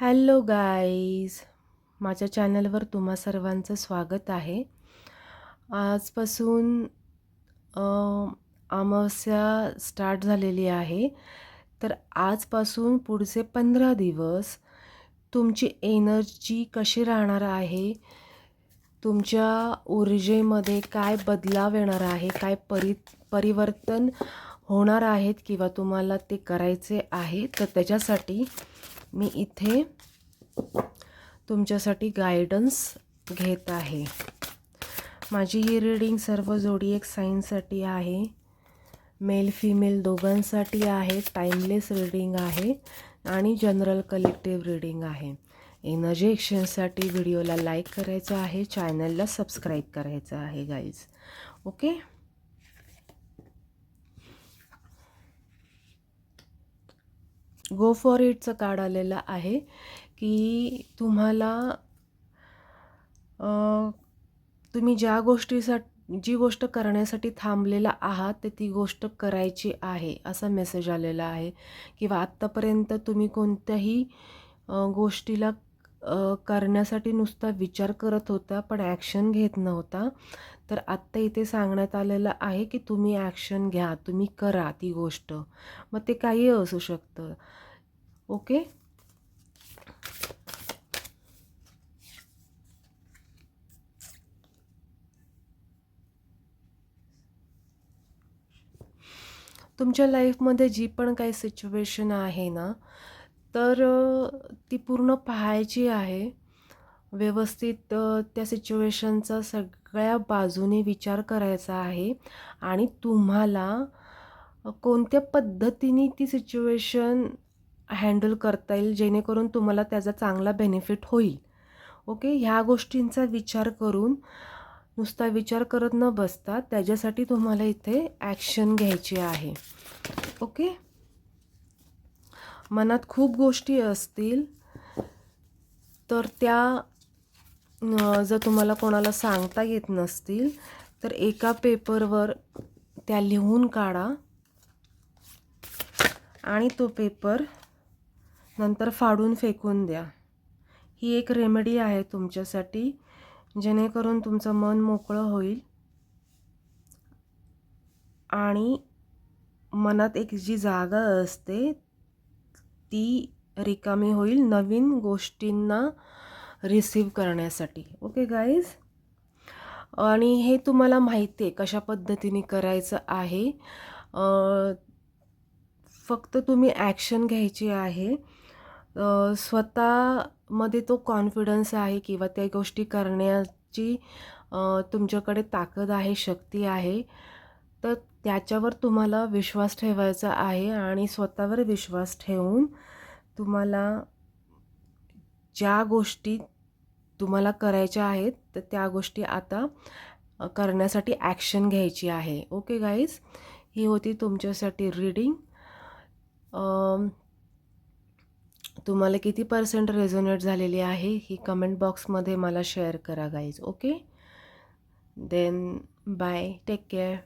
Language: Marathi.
हॅलो गाईज माझ्या चॅनलवर तुम्हा सर्वांचं स्वागत आहे. आजपासून अमावस्या स्टार्ट झालेली आहे. तर आजपासून पुढचे पंधरा दिवस तुमची एनर्जी कशी राहणार आहे? तुमच्या ऊर्जेमध्ये काय बदलाव येणार आहे? काय परि परिवर्तन होणार आहेत किंवा तुम्हाला ते करायचे आहे? तर त्याच्यासाठी मी इथे तुमच्यासाठी गायडन्स घेत आहे. माझी ही रीडिंग सर्व जोडी एक साईनसाठी आहे. मेल फिमेल दोघांसाठी आहे. टाईमलेस रीडिंग आहे. आणि जनरल कलेक्टिव्ह रीडिंग आहे. एनर्जी एक्सचेंजसाठी व्हिडिओला लाईक करायचं आहे. चॅनलला सबस्क्राईब करायचं आहे गाईज ओके गो फॉर इटचं कार्ड आलेलं आहे की तुम्हाला तुम्ही ज्या गोष्टीसाठी जी गोष्ट करण्यासाठी थांबलेला आहात ते ती गोष्ट करायची आहे असा मेसेज आलेला आहे. किंवा आत्तापर्यंत तुम्ही कोणत्याही गोष्टीला करण्यासाठी नुसता विचार करत होता पण ॲक्शन घेत नव्हता. तर आत्ता इथे सांगण्यात आलेलं आहे की तुम्ही ॲक्शन घ्या तुम्ही करा ती गोष्ट. मग ते काही असू शकतं. ओके? तुमच्या लाईफमध्ये जी पण काही सिच्युएशन आहे ना तर ती पूर्ण पाहायची आहे. व्यवस्थित त्या सिच्युएशनचा सगळ्या बाजूने विचार करायचा आहे आणि तुम्हाला कोणत्या पद्धतीने ती सिच्युएशन हँडल करता येईल जेणेकरून तुम्हाला त्याचा चांगला बेनिफिट होईल. ओके ह्या गोष्टींचा विचार करून नुसता विचार करत न बसता त्याच्यासाठी तुम्हाला इथे ॲक्शन घ्यायची आहे. ओके मनात खूप गोष्टी असतील तर त्या जर तुम्हाला कोणाला सांगता येत नसतील तर एका पेपरवर त्या लिहून काढा. आणि तो पेपर नंतर फाडून फेकून द्या. ही एक रेमेडी आहे तुमच्यासाठी जेणेकरून तुमचं मन मोकळं होईल आणि मनात एक जी जागा असते ती रिकामी होईल नवीन गोष्टींना रिसीव करण्यासाठी. ओके गाईज आणि हे तुम्हाला माहिती आहे कशा पद्धतीने करायचं आहे. फक्त तुम्ही ॲक्शन घ्यायची आहे. स्वतःमध्ये तो कॉन्फिडन्स आहे किंवा त्या गोष्टी करण्याची तुमच्याकडे ताकद आहे शक्ती आहे तर त्याच्यावर तुम्हाला विश्वास ठेवायचा आहे आणि स्वतःवर विश्वास ठेवून तुम्हाला ज्या गोष्टी तुम्हाला करायच्या आहेत तर त्या गोष्टी आता करण्यासाठी ॲक्शन घ्यायची आहे. ओके गाईज ही होती तुमच्यासाठी रीडिंग तुम्हाला किती पर्सेंट रेझोनेट झालेली आहे ही कमेंट बॉक्समध्ये मला शेअर करा guys okay then bye take care